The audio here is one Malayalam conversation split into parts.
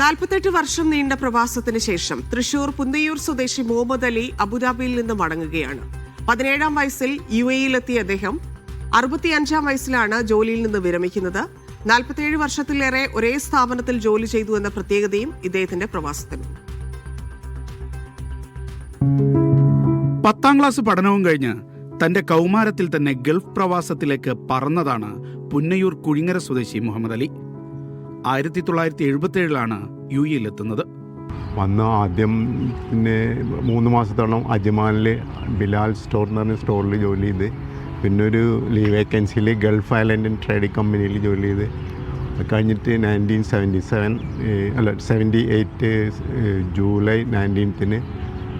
നാൽപ്പത്തെട്ട് വർഷം നീണ്ട പ്രവാസത്തിന് ശേഷം തൃശൂർ പുന്തയൂർ സ്വദേശി മുഹമ്മദ് അലി അബുദാബിയിൽ നിന്ന് മടങ്ങുകയാണ്. പതിനേഴാം വയസ്സിൽ യു എയിലെത്തിയ അദ്ദേഹം അറുപത്തിയഞ്ചാം വയസ്സിലാണ് ജോലിയിൽ നിന്ന് വിരമിക്കുന്നത്. നാൽപ്പത്തിയേഴ് വർഷത്തിലേറെ ഒരേ സ്ഥാപനത്തിൽ ജോലി ചെയ്തു എന്ന പ്രത്യേകതയും ഇദ്ദേഹത്തിന്റെ പ്രവാസത്തിനുണ്ട് പത്താം ക്ലാസ് പഠനവും കഴിഞ്ഞ് തന്റെ കൗമാരത്തിൽ തന്നെ ഗൾഫ് പ്രവാസത്തിലേക്ക് പറന്നതാണ് പുന്നയൂർ കുഴിങ്ങര സ്വദേശി മുഹമ്മദ് അലി. ആയിരത്തി തൊള്ളായിരത്തി എഴുപത്തി ഏഴിലാണ് യു എത്തുന്നത് വന്ന ആദ്യം പിന്നെ മൂന്ന് മാസത്തോളം അജ്മാനിൽ ബിലാൽ സ്റ്റോർ എന്ന് പറഞ്ഞ സ്റ്റോറിൽ ജോലി ചെയ്ത്. പിന്നെ ഒരു ലീവ് വേക്കൻസിയിൽ ഗൾഫ് ഐലൻഡ് ട്രേഡിംഗ് കമ്പനിയിൽ ജോലി ചെയ്ത്. കഴിഞ്ഞിട്ട് നയന്റീൻ സെവന്റി സെവൻ അല്ല സെവന്റി എയ്റ്റ് ജൂലൈ നയന്റീൻത്തിന്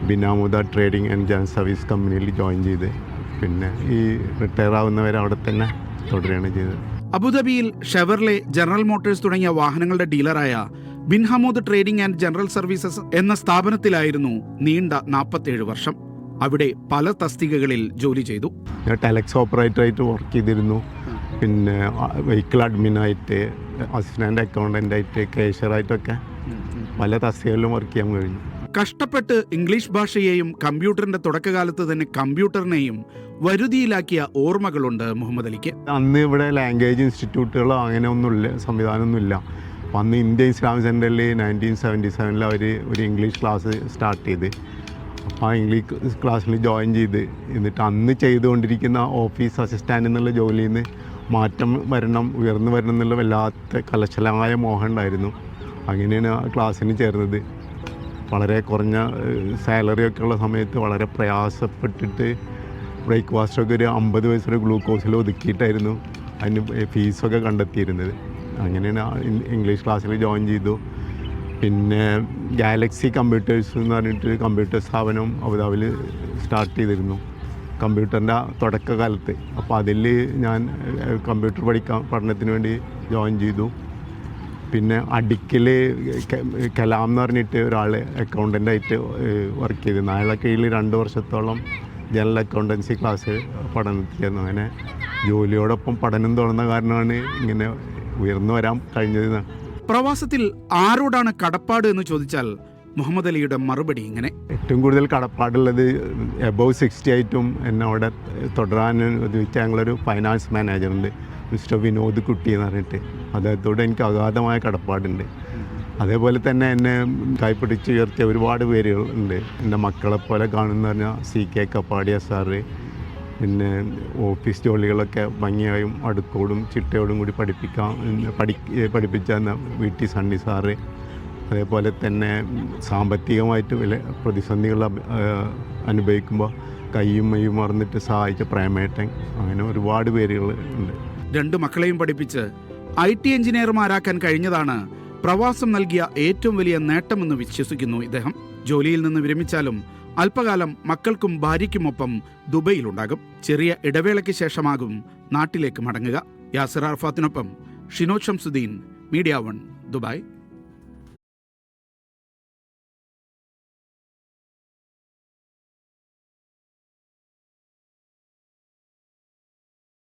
ബിനാമുദ ട്രേഡിംഗ് ആൻഡ് ജനറൽ സർവീസ് കമ്പനിയിൽ ജോയിൻ ചെയ്ത്. പിന്നെ ഈ റിട്ടയർ ആവുന്നവരെ അവിടെ തന്നെ തുടരുകയാണ് ചെയ്തത്. അബുദാബിയിൽ ഷെവർലെ ജനറൽ മോട്ടോഴ്സ് തുടങ്ങിയ വാഹനങ്ങളുടെ ഡീലറായ Bin Hamood Trading and General Services എന്ന സ്ഥാപനത്തിലായിരുന്നു നീണ്ട നാൽപ്പത്തേഴ് വർഷം. അവിടെ പല തസ്തികകളിൽ ജോലി ചെയ്തു. ഞാൻ ടെലക്സ് ഓപ്പറേറ്ററായിട്ട് വർക്ക് ചെയ്തിരുന്നു. പിന്നെ വെഹിക്കിൾ അഡ്മിനായിട്ട് അസിസ്റ്റന്റ് അക്കൗണ്ടന്റായിട്ട് കേഷ്യറായിട്ടൊക്കെ പല തസ്തികകളിലും വർക്ക് ചെയ്യാൻ കഴിഞ്ഞു. കഷ്ടപ്പെട്ട് ഇംഗ്ലീഷ് ഭാഷയെയും കമ്പ്യൂട്ടറിന്റെ തുടക്കകാലത്ത് തന്നെ കമ്പ്യൂട്ടറിനെയും വരുതിയിലാക്കിയ ഓർമ്മകളുണ്ട് മുഹമ്മദ് അലിക്ക്. അന്ന് ഇവിടെ ലാംഗ്വേജ് ഇൻസ്റ്റിറ്റ്യൂട്ടുകളോ അങ്ങനെ ഒന്നുമില്ല സംവിധാനമൊന്നുമില്ല. അപ്പം അന്ന് ഇന്ത്യ ഇസ്ലാം സെന്ററിൽ നയന്റീൻ സെവന്റി സെവനിൽ അവർ ഒരു ഇംഗ്ലീഷ് ക്ലാസ് സ്റ്റാർട്ട് ചെയ്ത്. അപ്പോൾ ആ ഇംഗ്ലീഷ് ക്ലാസ്സിൽ ജോയിൻ ചെയ്ത്. എന്നിട്ട് അന്ന് ചെയ്തുകൊണ്ടിരിക്കുന്ന ഓഫീസ് അസിസ്റ്റന്റ് എന്നുള്ള ജോലിയിൽ നിന്ന് മാറ്റം വരണം ഉയർന്നു വരണം എന്നുള്ള വല്ലാത്ത കലശലമായ മോഹം ഉണ്ടായിരുന്നു. അങ്ങനെയാണ് ആ ക്ലാസ്സിന് ചേർന്നത്. വളരെ കുറഞ്ഞ സാലറി ഒക്കെ ഉള്ള സമയത്ത് വളരെ പ്രയാസപ്പെട്ടിട്ട് ബ്രേക്ക്ഫാസ്റ്റൊക്കെ ഒരു അമ്പത് വയസ്സൊരു ഗ്ലൂക്കോസിൽ ഒതുക്കിയിട്ടായിരുന്നു അതിന് ഫീസൊക്കെ കണ്ടെത്തിയിരുന്നത്. അങ്ങനെയാണ് ഇംഗ്ലീഷ് ക്ലാസ്സിൽ ജോയിൻ ചെയ്തു. പിന്നെ ഗാലക്സി കമ്പ്യൂട്ടേഴ്സ് എന്ന് പറഞ്ഞിട്ട് കമ്പ്യൂട്ടർ സ്ഥാപനം അബുദാബിൽ സ്റ്റാർട്ട് ചെയ്തിരുന്നു. കമ്പ്യൂട്ടറിന്റെ തുടക്കകാലത്ത്. അപ്പോൾ അതിൽ ഞാൻ കമ്പ്യൂട്ടർ പഠിക്കാൻ പഠനത്തിന് വേണ്ടി ജോയിൻ ചെയ്തു. പിന്നെ അടിക്കൽ കലാം എന്ന് പറഞ്ഞിട്ട് ഒരാൾ അക്കൗണ്ടന്റായിട്ട് വർക്ക് ചെയ്തിരുന്നു അയാളെ കീഴിൽ രണ്ട് വർഷത്തോളം ജനറൽ അക്കൗണ്ടൻസി ക്ലാസ് പഠനത്തിലായിരുന്നു. അങ്ങനെ ജോലിയോടൊപ്പം പഠനം തുടർന്ന കാരണമാണ് ഇങ്ങനെ ഉയർന്നു വരാൻ കഴിഞ്ഞത്. പ്രവാസത്തിൽ ആരോടാണ് കടപ്പാട് എന്ന് ചോദിച്ചാൽ മുഹമ്മദ് അലിയുടെ മറുപടി ഇങ്ങനെ. ഏറ്റവും കൂടുതൽ കടപ്പാടുള്ളത് എബവ് സിക്സ്റ്റി ആയിട്ടും എന്നെ അവിടെ തുടരാൻ ഉദ്ദേശിച്ച ഞങ്ങളൊരു ഫൈനാൻസ് മാനേജറുണ്ട് മിസ്റ്റർ വിനോദ് കുട്ടി എന്ന് പറഞ്ഞിട്ട്. അദ്ദേഹത്തോട് എനിക്ക് അഗാധമായ കടപ്പാടുണ്ട്. അതേപോലെ തന്നെ എന്നെ കൈപ്പിടിച്ച് ഉയർത്തിയ ഒരുപാട് പേരുകൾ ഉണ്ട്. എന്റെ മക്കളെ പോലെ കാണുന്ന പറഞ്ഞാൽ സി കെ കപ്പാടിയ സാറ് പിന്നെ ഓഫീസ് ജോലികളൊക്കെ ഭംഗിയായും അടുക്കോടും ചിട്ടയോടും കൂടി പഠിപ്പിക്കാം പഠി പഠിപ്പിച്ച വി ടി സണ്ണി സാറ്. അതേപോലെ തന്നെ സാമ്പത്തികമായിട്ട് വില പ്രതിസന്ധികൾ അനുഭവിക്കുമ്പോൾ കയ്യും മയ്യും മറന്നിട്ട് സഹായിച്ച പ്രേമേട്ടൻ. അങ്ങനെ ഒരുപാട് പേരുകൾ ഉണ്ട്. രണ്ട് മക്കളെയും പഠിപ്പിച്ച് ഐ ടി എഞ്ചിനീയർമാരാക്കാൻ കഴിഞ്ഞതാണ് പ്രവാസം നൽകിയ ഏറ്റവും വലിയ നേട്ടമെന്ന് വിശ്വസിക്കുന്നു ഇദ്ദേഹം. ജോലിയിൽ നിന്ന് വിരമിച്ചാലും അല്പകാലം മക്കൾക്കും ഭാര്യയ്ക്കുമൊപ്പം ദുബൈയിലുണ്ടാകും. ചെറിയ ഇടവേളയ്ക്ക് ശേഷമാകും നാട്ടിലേക്ക് മടങ്ങുക. Yasir അർഫാത്തിനൊപ്പം Shino Shamsuddin media one Dubai.